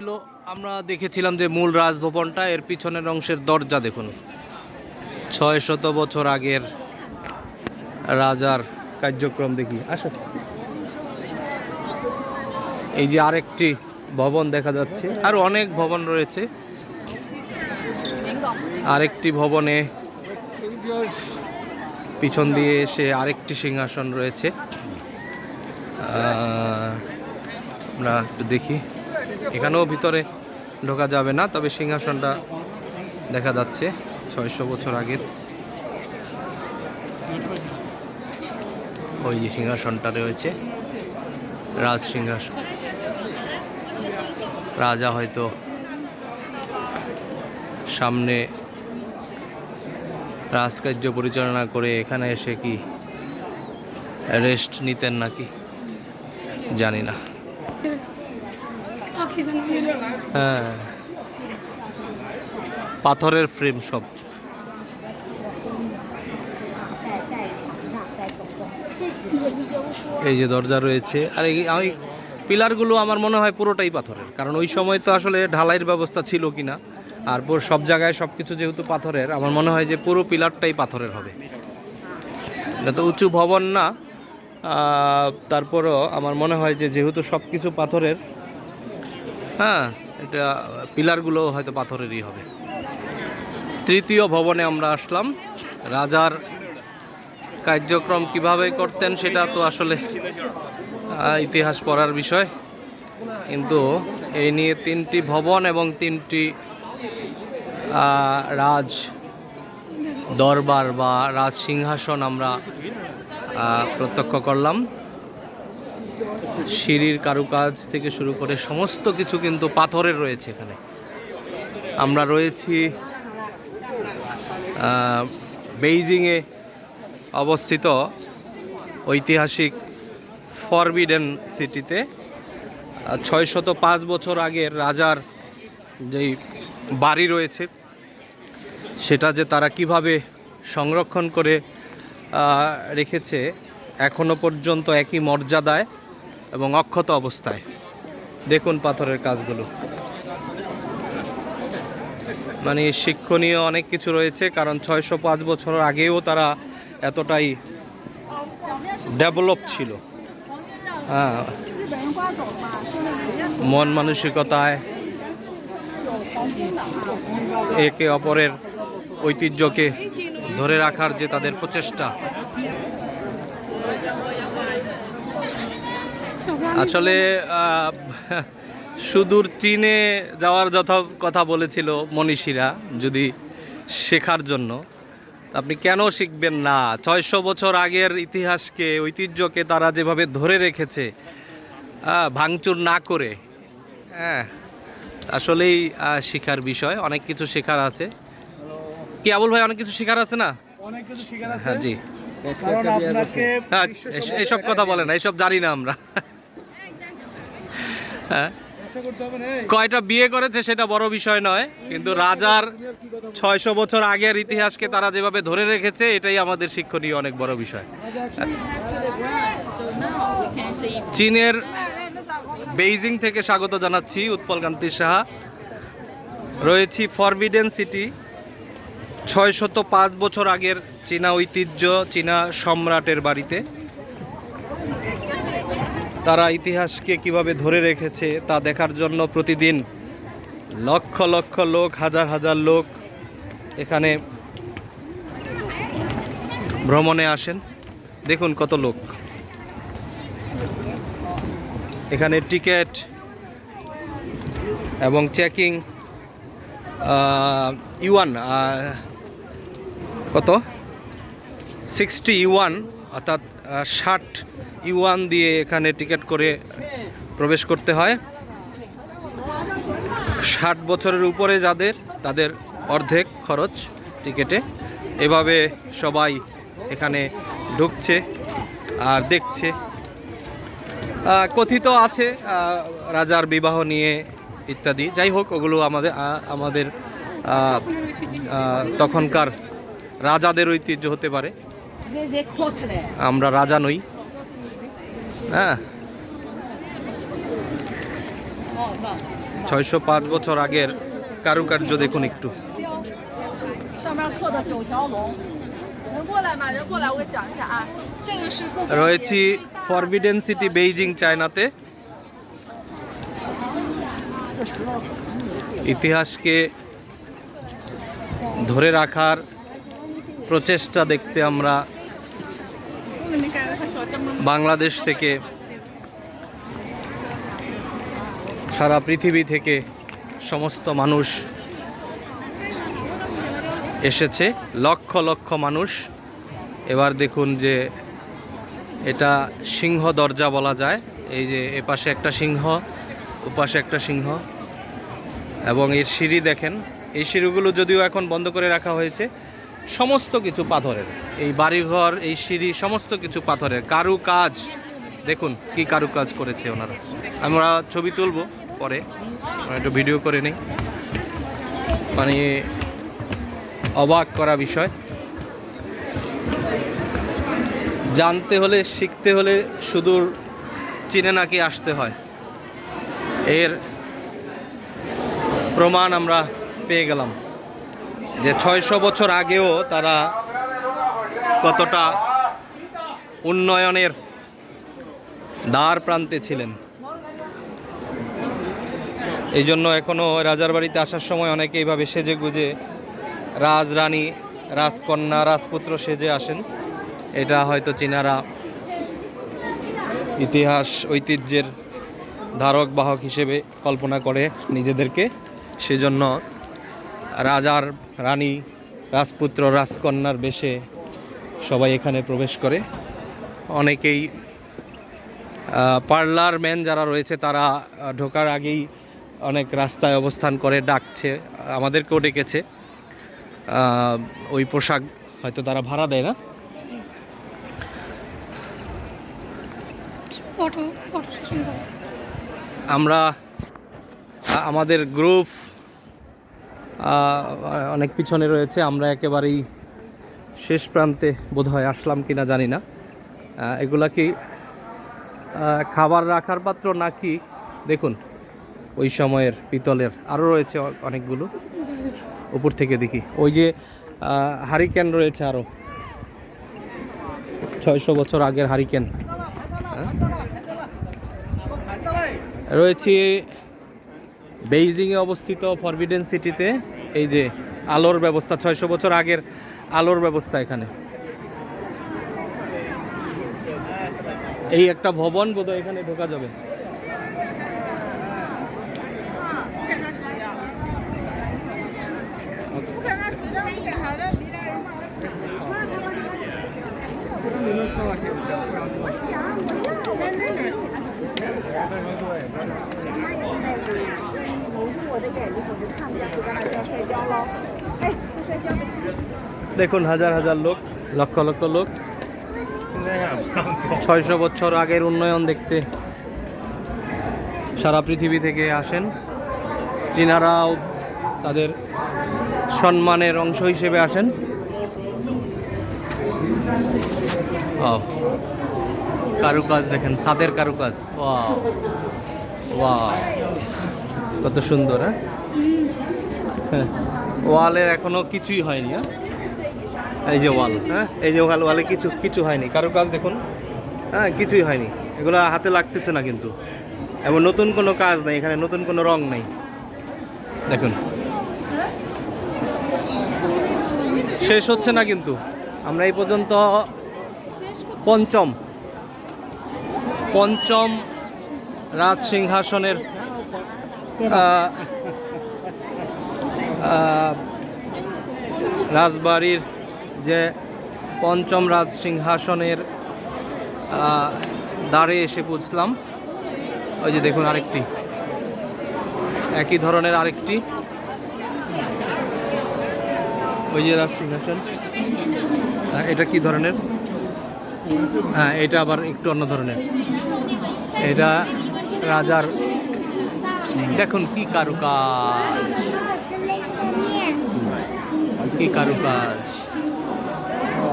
ছিল, আমরা দেখেছিলাম যে মূল রাজভবনটা এর পিছনের অংশের দরজা দেখুন। ছয় শত বছর আগের রাজার কার্যক্রম দেখি। আসো। এই যে আরেকটি ভবন দেখা যাচ্ছে, আর অনেক ভবন রয়েছে। আরেকটি ভবনে পিছন দিয়ে এসে আরেকটি সিংহাসন রয়েছে। আমরা একটু দেখি। এখানেও ভিতরে ঢোকা যাবে না, তবে সিংহাসনটা দেখা যাচ্ছে ছয়শো বছর আগের। ওই যে সিংহাসনটা রয়েছে, রাজ সিংহাসন। রাজা হয়তো সামনে রাজকার্য পরিচালনা করে এখানে এসে কি রেস্ট নিতেন নাকি? জানি না। হ্যাঁ। পাথরের ফ্রেম সব। এই যে দরজা রয়েছে। আর এই পিলারগুলো আমার মনে হয় পুরোটাই পাথরের। কারণ ওই সময় তো আসলে ঢালাইয়ের ব্যবস্থা ছিল কি না আর সব জায়গায় সব কিছু যেহেতু পাথরের, আমার মনে হয় যে পুরো পিলারটাই পাথরের হবে। এটা তো উঁচু ভবন না। তারপরও আমার মনে হয় যে যেহেতু সব কিছু পাথরের হ্যাঁ এটা পিলারগুলো হয়তো পাথরেরই হবে। তৃতীয় ভবনে আমরা আসলাম। রাজার কার্যক্রম কীভাবে করতেন সেটা তো আসলে ইতিহাস পড়ার বিষয়। কিন্তু এই নিয়ে তিনটি ভবন এবং তিনটি রাজ দরবার বা রাজ সিংহাসন আমরা প্রত্যক্ষ করলাম। সিঁড়ির কারুকাজ থেকে শুরু করে সমস্ত কিছু কিন্তু পাথরের রয়েছে এখানে। আমরা রয়েছি বেইজিংয়ে অবস্থিত ঐতিহাসিক ফরবিডেন সিটিতে। ছয় শত পাঁচ বছর আগের রাজার যেই বাড়ি রয়েছে, সেটা যে তারা কীভাবে সংরক্ষণ করে রেখেছে, এখনও পর্যন্ত একই মর্যাদায় এবং অক্ষত অবস্থায়। দেখুন পাথরের কাজগুলো। মানে শিক্ষণীয় অনেক কিছু রয়েছে, কারণ ছয়শো পাঁচ বছর আগেও তারা এতটাই ডেভেলপ ছিল। হ্যাঁ। মন মানসিকতায় একে অপরের ঐতিহ্যকে ধরে রাখার যে তাদের প্রচেষ্টা আসলে সুদূর চীনে যাওয়ার যথা কথা বলেছিল মনীষীরা যদি শেখার জন্য। আপনি কেন শিখবেন না? ছয়শো বছর আগের ইতিহাসকে ঐতিহ্যকে তারা যেভাবে ধরে রেখেছে ভাঙচুর না করে হ্যাঁ আসলেই শিখার বিষয়। অনেক কিছু শেখার আছে। কি আবুল ভাই অনেক কিছু শেখার আছে না? অনেক কিছু শিকার আছে। হ্যাঁ জি। হ্যাঁ বিশ্ব এস- সভ্যতার কথা বলে না এসব জানি না আমরা। হ্যাঁ। কয়টা বিয়ে করেছে সেটা বড় বিষয় নয়, কিন্তু রাজার? ছয়শো বছর আগের ইতিহাসকে তারা যেভাবে ধরে রেখেছে, এটাই আমাদের শিক্ষণীয় অনেক বড় বিষয় চীনের বেইজিং থেকে স্বাগত জানাচ্ছি উৎপল কান্তি সাহা রয়েছি ফরবিডেন সিটি ছয়শত পাঁচ বছর আগের চীনা ঐতিহ্য, চীনা সম্রাটের বাড়িতে তারা ইতিহাসকে কীভাবে ধরে রেখেছে তা দেখার জন্য প্রতিদিন লক্ষ লক্ষ লোক, হাজার হাজার লোক এখানে ভ্রমণে আসেন। দেখুন কত লোক। এখানে টিকিট এবং চেকিং ইউয়ান কত? সিক্সটি ইউয়ান অর্থাৎ ষাট ইউয়ান দিয়ে এখানে টিকিট করে প্রবেশ করতে হয়। ষাট বছরের উপরে যাদের, তাদের অর্ধেক খরচ টিকেটে। এভাবে সবাই এখানে ঢুকছে আর দেখছে। কথিত আছে রাজার বিবাহ নিয়ে ইত্যাদি। যাই হোক, ওগুলো আমাদের আমাদের তখনকার রাজাদের ঐতিহ্য হতে পারে। আমরা রাজা নই। হ্যাঁ। ছয়শো পাঁচ বছর আগের কারুকার্য দেখুন একটু। রয়েছি ফরবিডেন সিটি বেইজিং চায়নাতে ইতিহাসকে ধরে রাখার প্রচেষ্টা দেখতে আমরা বাংলাদেশ থেকে, সারা পৃথিবী থেকে সমস্ত মানুষ এসেছে, লক্ষ লক্ষ মানুষ। এবার দেখুন যে এটা সিংহ দরজা বলা যায়। এই যে এপাশে একটা সিংহ, ওপাশে একটা সিংহ। এবং এর সিঁড়ি দেখেন। এই সিঁড়িগুলো যদিও এখন বন্ধ করে রাখা হয়েছে সমস্ত কিছু পাথরের। এই বাড়িঘর, এই সিঁড়ি, সমস্ত কিছু পাথরের। কারু কাজ দেখুন কি কারু কাজ করেছে ওনারা। আমরা ছবি তুলবো পরে। একটু ভিডিও করে নিই। মানে অবাক করা বিষয়। জানতে হলে, শিখতে হলে সুদূর চীনে নাকি আসতে হয়। এর প্রমাণ আমরা পেয়ে গেলাম। যে ছয়শো বছর আগেও তারা কতটা উন্নয়নের দ্বার প্রান্তে ছিলেন। এই জন্য এখনও রাজার বাড়িতে আসার সময় অনেকে এইভাবে সেজে গুজে রাজরানী, রাজকন্যা, রাজপুত্র সেজে আসেন। এটা হয়তো চীনারা ইতিহাস, ঐতিহ্যের ধারক, বাহক হিসেবে কল্পনা করে নিজেদেরকে। সেজন্য রাজার রানী রাজপুত্র রাজকন্যার বেশে সবাই এখানে প্রবেশ করে। অনেকেই পার্লার ম্যান যারা রয়েছে তারা ঢোকার আগেই অনেক রাস্তায় অবস্থান করে ডাকছে আমাদেরকেও ডেকেছে। ওই পোশাক হয়তো তারা ভাড়া দেয় না। আমরা আমাদের গ্রুপ অনেক পিছনে রয়েছে। আমরা একেবারেই শেষ প্রান্তে বোধহয় আসলাম কিনা জানি না। এগুলা কি খাবার রাখার পাত্র নাকি? দেখুন, ওই সময়ের পিতলের আরও রয়েছে অনেকগুলো। উপর থেকে দেখি। ওই যে হারিকেন রয়েছে আরও ছয়শো বছর আগের হারিকেন। রয়েছি বেইজিংয়ে অবস্থিত ফরবিডেন সিটিতে এই যে আলোর ব্যবস্থা, ছয়শো বছর আগের আলোর ব্যবস্থা এখানে। এই একটা ভবন বোধহয় এখানে ঢোকা যাবে। দেখুন হাজার হাজার লোক, লক্ষ লক্ষ লোক। ছয়শো বছর আগের উন্নয়ন দেখতে সারা পৃথিবী থেকে আসেন। চীনারাও তাদের সম্মানের অংশ হিসেবে আসেন। ও কারুকাজ দেখেন, সাদের কারুকাজ। ওয়াও। ওয়াও। কত সুন্দর হ্যাঁ? হ্যাঁ। ওয়ালের এখনও কিছুই হয়নি হ্যাঁ? এই যে ওয়াল হ্যাঁ? এই যে ওয়াল, ওয়ালে কিছু কিছু হয়নি। কারও কাজ দেখুন হ্যাঁ কিছুই হয়নি। এগুলো হাতে লাগতেছে না কিন্তু। এমন নতুন কোনো কাজ নেই, এখানে নতুন কোনো রং নেই। দেখুন। শেষ হচ্ছে না কিন্তু। আমরা এই পর্যন্ত পঞ্চম পঞ্চম রাজ সিংহাসনের রাজবাড়ির যে পঞ্চম রাজ সিংহাসনের দ্বারে এসে পৌঁছলাম। ওই যে দেখুন আরেকটি। একই ধরনের আরেকটি। ওই যে রাজ সিংহাসন। এটা কি ধরনের? হ্যাঁ এটা আবার একটু অন্য ধরনের। এটা রাজার দেখুন কি কারুকাজ। কি কারুকাজ। ও,